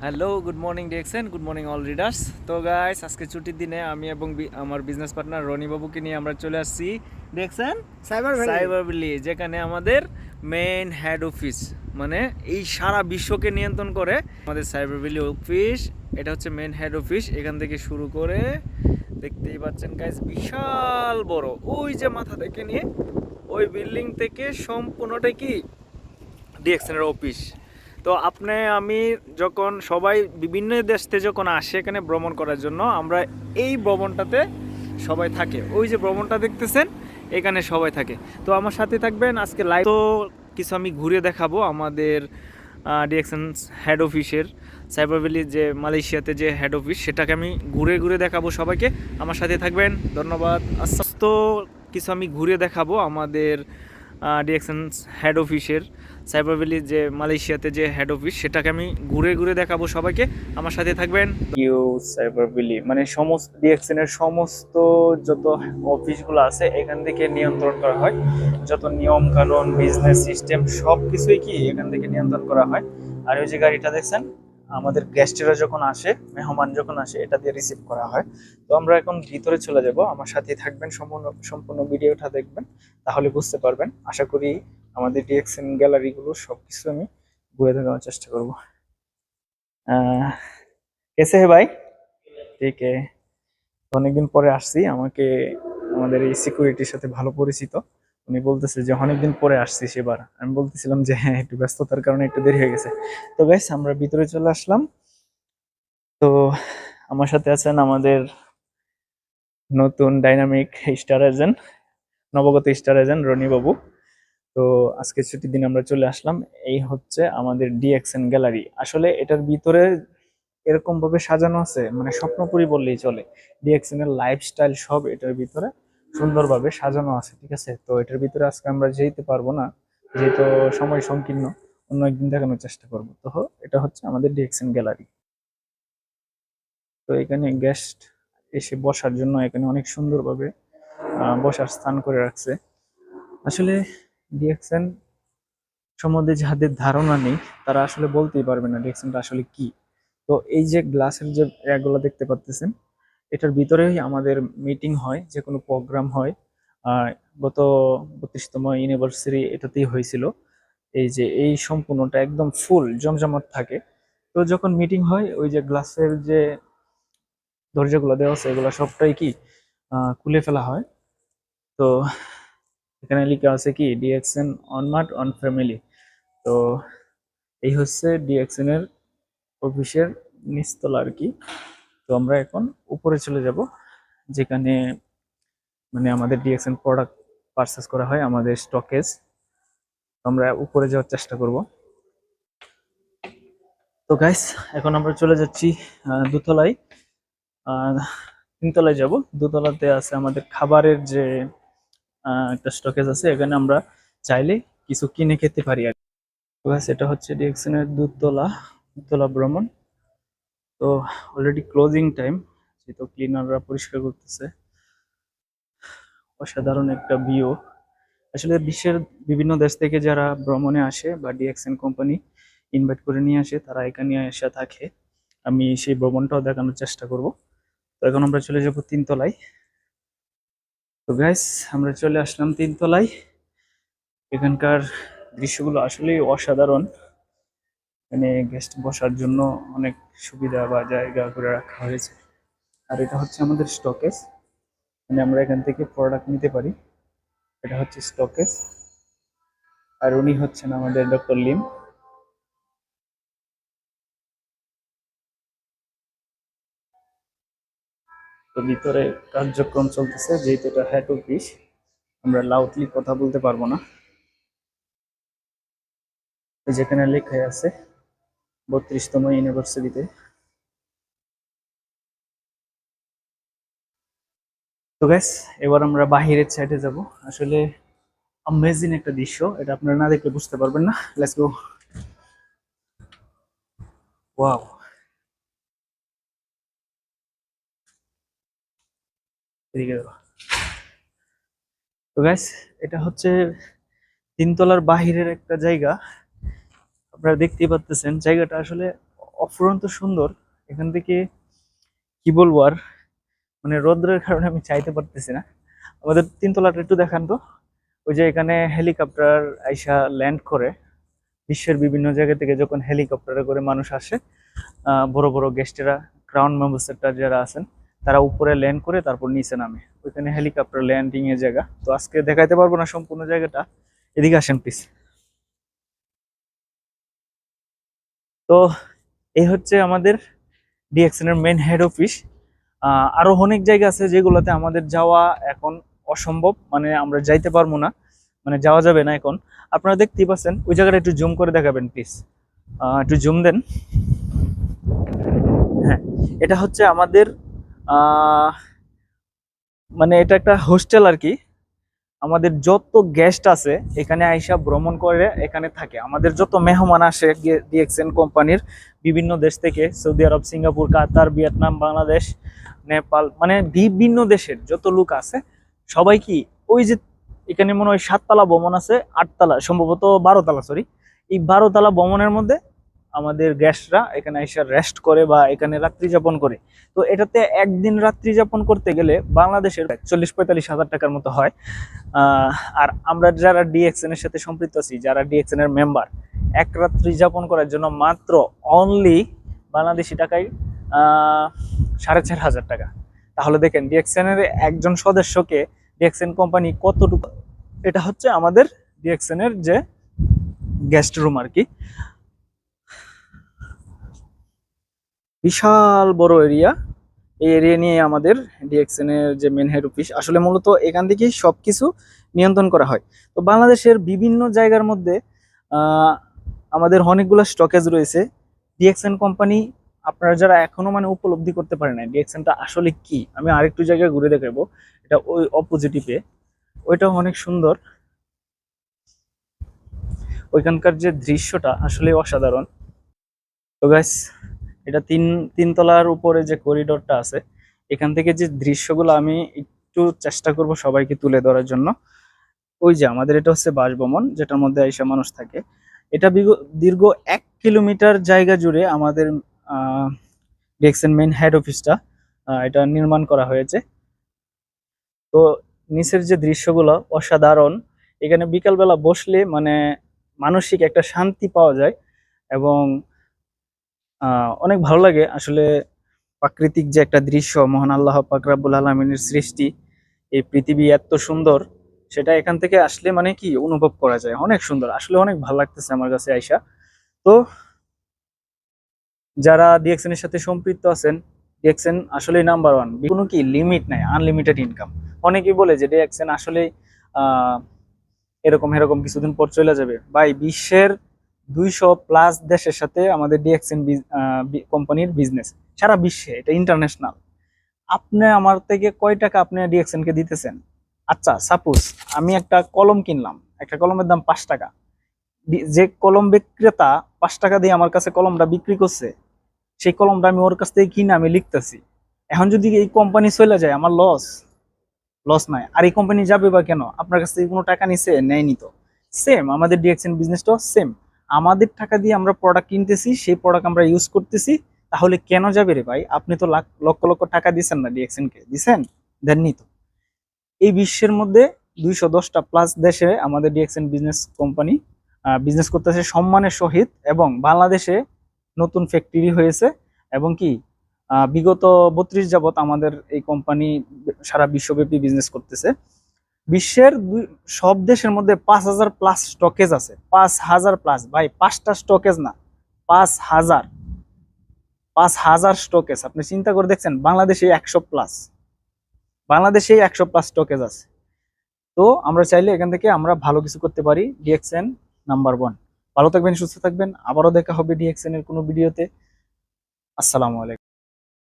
Hello good morning দেখছেন good morning all readers তো guys আজকে ছুটির দিনে আমি এবং আমার বিজনেস পার্টনার রনি বাবুকে নিয়ে আমরা চলে আসছি দেখছেন সাইবার সাইবার ভ্যালি যেখানে আমাদের মেইন হেড অফিস মানে এই সারা বিশ্বকে নিয়ন্ত্রণ করে আমাদের সাইবার ভ্যালি অফিস এটা হচ্ছে মেইন হেড অফিস এখান থেকে শুরু করে দেখতেই পাচ্ছেন গাইস বিশাল বড়। ওই যে মাথা থেকে নিয়ে ওই বিল্ডিং থেকে সম্পূর্ণটাই কি? ডিএক্সএনের অফিস তো আপনি, আমি যখন সবাই বিভিন্ন দেশ থেকে যখন আসে এখানে ভ্রমণ করার জন্য, আমরা এই ভ্রমণটাতে সবাই থাকে। ওই যে ভ্রমণটা দেখতেছেন, এখানে সবাই থাকে। তো আমার সাথে থাকবেন আজকে লাইভ তো কিছু আমি ঘুরে দেখাবো আমাদের ডিএক্সএন হেড অফিসের সাইবার ভ্যালির যে মালয়েশিয়াতে যে হেড অফিস সেটাকে আমি ঘুরে ঘুরে দেখাবো সবাইকে। আমার সাথে থাকবেন, ধন্যবাদ। আচ্ছা কিছু আমি ঘুরে দেখাবো আমাদের ডিএক্সএন হেড অফিসের সাইবার ভ্যালির যে মালয়েশিয়াতে যে হেড অফিস সেটাকে আমি ঘুরে ঘুরে দেখাবো সবাইকে। আমার সাথে থাকবেন। ইউ সাইবার ভ্যালি মানে সমস্ত ডিএক্সএন সমস্ত যত অফিসগুলো আছে, এখান থেকে নিয়ন্ত্রণ করা হয়। যত নিয়ম কানুন বিজনেস সিস্টেম সব কিছুই কি এখান থেকে নিয়ন্ত্রণ করা হয়। আর ওই যে গাড়িটা দেখছেন আমাদের গেস্টেরা যখন আসে, মেহমান যখন আসে, এটা দিয়ে রিসিভ করা হয়। তো আমরা এখন ভিতরে চলে যাব। আমার সাথে থাকবেন, সম্পূর্ণ সম্পূর্ণ ভিডিওটা দেখবেন, তাহলে বুঝতে পারবেন। আশা করি আমাদের ডিএক্সএন গ্যালারিগুলো সবকিছু আমি ঘুরে দেখানোর চেষ্টা করব। কেসে হে ভাই? ঠিক অনেকদিন পরে আসছি, আমাকে, আমাদের এই সিকিউরিটির সাথে ভালো পরিচিত। উনি বলতেছে যে, অনেকদিন পরে আসছি সেবার আমি বলতেছিলাম যে হ্যাঁ একটু ব্যস্ততার কারণে একটু দেরি হয়ে গেছে। তো গাইস আমরা ভিতরে চলে আসলাম। তো আমার সাথে আছেন আমাদের নতুন ডাইনামিক স্টার এজেন্ট নবগত স্টার এজেন্ট রনি বাবু। তো আজকে ছুটির দিন আমরা চলে আসলাম। এই হচ্ছে আমাদের ডিএক্সএন গ্যালারি আসলে এটার ভিতরে এরকম ভাবে সাজানো আছে মানে স্বপ্নপুরি বললেই চলে। ডিএক্সএন এর লাইফস্টাইল সব এটার ভিতরে। সুন্দরভাবে সাজানো আছে, ঠিক আছে? তো এটার ভিতরে আজকে আমরা যেতে পারব না, যেহেতু সময় সংকীর্ণ, অন্য একদিন দেখানোর চেষ্টা করব। তো এটা হচ্ছে আমাদের ডিএক্সএন গ্যালারি। তো এখানে গেস্ট এসে বসার জন্য এখানে অনেক সুন্দরভাবে বসার স্থান করে রাখছে। আসলে ডিএক্সএন সম্বন্ধে যাদের ধারণা নেই, তারা আসলে বলতেই পারবে না ডিএক্সএনটা আসলে কি। তো এই যে গ্লাসের যে এগুলো দেখতে পাচ্ছেন এটার ভিতরেই আমাদের মিটিং হয়, যে কোনো প্রোগ্রাম হয়। গত বত্রিশতম ইউনিভার্সিটি এটাতেই হয়েছিল। এই যে এই সম্পূর্ণটা একদম ফুল জমজমাট থাকে। তো যখন মিটিং হয়, ওই যে গ্লাসের যে দরজাগুলো দেওয়া আছে, এগুলো সবটাই কি খুলে ফেলা হয়। তো এখানে লেখা আছে কি ডিএক্সএন অনমার্ট অন ফ্যামিলি তো এই হচ্ছে ডিএক্সএন এর অফিসের নিচতলা আর কি। তো আমরা এখন উপরে চলে যাব, যেখানে মানে আমাদের ডিএক্সএন প্রোডাক্ট পারচেস করা হয়, আমাদের স্টকেজ আমরা উপরে যাওয়ার চেষ্টা করব। তো গাইস এখন আমরা চলে যাচ্ছি দোতলায়। তিনতলায় যাব। দুতলাতে আছে আমাদের খাবারের যে একটা স্টকেজ আছে, এখানে আমরা চাইলে কিছু কিনে খেতে পারি আর এটা হচ্ছে ডিএক্সএন এর দুতলা দুতলা ভ্রমণ। তো অলরেডি ক্লোজিং টাইম যেহেতু ক্লিনাররা পরিষ্কার করতেছে। অসাধারণ একটা ভিউ আসলে বিশ্বের বিভিন্ন দেশ থেকে যারা ভ্রমণে আসে বা ডিএক্সএন কোম্পানি ইনভাইট করে নিয়ে আসে, তারা এখানে এসে থাকে। আমি সেই ভ্রমণটাও দেখানোর চেষ্টা করব। তো এখন আমরা চলে যাব তিনতলায়। তো গ্যাস আমরা চলে আসলাম তিনতলায়। এখানকার দৃশ্যগুলো আসলেই অসাধারণ। এখানে গেস্ট বসার জন্য অনেক সুবিধা বা জায়গা করে রাখা হয়েছে। আর এটা হচ্ছে আমাদের স্টকেজ মানে আমরা এখান থেকে প্রোডাক্ট নিতে পারি। এটা হচ্ছে স্টকেজ আর উনি হচ্ছেন আমাদের ডক্টর লিম। তো ভিতরে কার্যক্রম চলতেছে, যেহেতু এটা হেড অফিস আমরা লাউডলি কথা বলতে পারব না। যেখানে লেখা আছে বত্রিশতম ইউনিভার্সিটিতে। তো গ্যাস এবার আমরা বাহিরের সাইডে যাব। আসলে আমেজিং একটা দৃশ্য, এটা আপনারা না দেখলে বুঝতে পারবেন না। লেটস গো ওয়াও এদিকে। তো গ্যাস এটা হচ্ছে তিনতলার বাহিরের একটা জায়গা। আপনারা দেখতেই পাচ্তেছেন জায়গাটা আসলে অফুরন্ত সুন্দর। এখান থেকে কি বলব আর মানে রৌদ্রের কারণে আমি চাইতে পারতেছি না। আমাদের তিনতলাটা একটু দেখান তো। ওই যে এখানে হেলিকপ্টার আইসা ল্যান্ড করে। বিশ্বের বিভিন্ন জায়গা থেকে যখন হেলিকপ্টারে করে মানুষ আসে বড় বড় গেস্টেরা, ক্রাউন মেম্বার্সটা যারা আছেন, তারা উপরে ল্যান্ড করে তারপর নিচে নামে। ওইখানে হেলিকপ্টার ল্যান্ডিংয়ের জায়গা। তো আজকে দেখাইতে পারব না সম্পূর্ণ জায়গাটা। এদিকে আসেন প্লিজ তো এই হচ্ছে আমাদের ডিএক্সএন এর মেন হেড অফিস আরও অনেক জায়গা আছে যেগুলোতে আমাদের যাওয়া এখন অসম্ভব মানে আমরা যাইতে পারব না মানে যাওয়া যাবে না এখন। আপনারা দেখতেই পাচ্ছেন, ওই জায়গাটা একটু জুম করে দেখাবেন প্লিজ একটু জুম দেন। হ্যাঁ এটা হচ্ছে আমাদের মানে এটা একটা হোস্টেল আর কি। আমাদের যত গেস্ট আছে, এখানে আইসা ভ্রমণ করে এখানে থাকে। আমাদের যত মেহমান আসে ডিএক্সএন কোম্পানির বিভিন্ন দেশ থেকে, Saudi Arab, Singapore, Qatar, Vietnam, Bangladesh, Nepal মানে বিভিন্ন দেশের যত লোক আছে, সবাই কি ওই যে এখানে মনে হয় সাততলা ভবন আছে, আটতলা, সম্ভবত বারোতলা সরি এই বারোতলা ভবনের মধ্যে আমাদের গ্যাসরা এখানে এসে রেস্ট করে বা এখানে রাত্রি যাপন করে। তো এটাতে একদিন রাত্রি যাপন করতে গেলে বাংলাদেশের চল্লিশ পঁয়তাল্লিশ হাজার টাকার মতো হয়। আর আমরা যারা ডিএক্সএন এর সাথে সম্পৃক্ত আছি, যারা ডিএক্সএন এর মেম্বার এক রাত্রি যাপন করার জন্য মাত্র অনলি বাংলাদেশি টাকায় সাড়ে চার হাজার টাকা। তাহলে দেখেন ডিএক্সএন এর একজন সদস্যকে ডিএক্সএন কোম্পানি কতটুকু এটা হচ্ছে আমাদের ডিএক্সএন এর যে গেস্ট রুম আর কি। বিশাল বড় এরিয়া এই এরিয়া নিয়ে আমাদের ডিএক্সএন এর যে মেন হেড অফিস আসলে মূলত এখান থেকেই সব কিছু নিয়ন্ত্রণ করা হয়। তো বাংলাদেশের বিভিন্ন জায়গার মধ্যে আমাদের অনেকগুলো স্টকেজ রয়েছে। ডিএক্সএন কোম্পানি আপনারা যারা এখনও মানে উপলব্ধি করতে পারে না ডিএক্সএনটা আসলে কি? আমি আরেকটু জায়গায় ঘুরে দেখাবো। এটা ওই অপোজিটিভে ওইটাও অনেক সুন্দর। ওইখানকার যে দৃশ্যটা আসলে অসাধারণ। তো গাইস এটা তিন, তিনতলার উপরে যে করিডোরটা আছে, এখান থেকে যে দৃশ্যগুলো আমি একটু চেষ্টা করব সবাইকে তুলে ধরার জন্য। ওই যে আমাদের এটা হচ্ছে বাসভবন, যেটার মধ্যে আইসা মানুষ থাকে। এটা দীর্ঘ এক কিলোমিটার জায়গা জুড়ে আমাদের ডিএক্সএন মেইন হেড অফিসটা এটা নির্মাণ করা হয়েছে। তো নিচের যে দৃশ্যগুলো অসাধারণ, এখানে বিকালবেলা বসলে মানে মানসিক একটা শান্তি পাওয়া যায় এবং অনেক ভালো লাগে। আসলে প্রাকৃতিক যে একটা দৃশ্য, মহান আল্লাহ পাক রাব্বুল আলমিনের সৃষ্টি, এই পৃথিবী এত সুন্দর, সেটা এখান থেকে আসলে মানে কি অনুভব করা যায়। অনেক সুন্দর, আসলে অনেক ভালো লাগতেছে আমার কাছে আইসা। তো যারা ডিএক্সএন এর সাথে সম্পৃক্ত আছেন ডিএক্সেন আসলেই নাম্বার ওয়ান কোনো কি লিমিট নাই আনলিমিটেড ইনকাম অনেকেই বলে যে ডিএক্সএন আসলে এরকম এরকম কিছুদিন পর চলে যাবে। ভাই, বিশ্বের দুইশো প্লাস দেশের সাথে আমাদের ডিএক্সএন কোম্পানির বিজনেস সারা বিশ্বে, এটা ইন্টারন্যাশনাল আপনি আমার থেকে কয় টাকা আপনি ডিএক্সএন কে দিতেছেন? আচ্ছা সাপোজ আমি একটা কলম কিনলাম, একটা কলমের দাম পাঁচ টাকা। যে কলম বিক্রেতা পাঁচ টাকা দিয়ে আমার কাছে কলমটা বিক্রি করছে, সেই কলমটা আমি ওর কাছ থেকে কিনে আমি লিখতেছি। এখন যদি এই কোম্পানি চলে যায়, আমার লস লস নাই। আর এই কোম্পানি যাবে বা কেন? আপনার কাছ থেকে কোনো টাকা নিছে? নেয়নি তো। সেম আমাদের ডিএক্সএন বিজনেসটাও সেম আমাদের টাকা দিয়ে আমরা প্রোডাক্ট কিনতেছি, সেই প্রোডাক্ট আমরা ইউজ করতেছি, তাহলে কেন যাবে রে ভাই? আপনি তো লাখ, লক্ষ লক্ষ টাকা দিচ্ছেন না ডিএক্সএন কে। দিছেন? দেননি তো। এই বিশ্বের মধ্যে দুইশো দশটা প্লাস দেশে আমাদের ডিএক্সএন বিজনেস কোম্পানি বিজনেস করতেছে সম্মানের সহিত এবং বাংলাদেশে নতুন ফ্যাক্টরি হয়েছে এবং কি বিগত বত্রিশ যাবত আমাদের এই কোম্পানি সারা বিশ্বব্যাপী বিজনেস করতেছে। বিশ্বের দুই সব দেশের মধ্যে পাঁচ হাজার প্লাস স্টকেজ আছে। পাঁচ হাজার প্লাস ভাই, পাঁচটা স্টকেজ না, পাঁচ হাজার। পাঁচ হাজার স্টকেজ আপনি চিন্তা করে দেখছেন, বাংলাদেশে একশো প্লাস বাংলাদেশে একশো প্লাস স্টকেজ আছে। তো আমরা চাইলে এখান থেকে আমরা ভালো কিছু করতে পারি ডিএক্সএন নাম্বার ওয়ান ভালো থাকবেন, সুস্থ থাকবেন। আবারও দেখা হবে ডিএক্সএন এর কোনো ভিডিওতে আসসালামু আলাইকুম।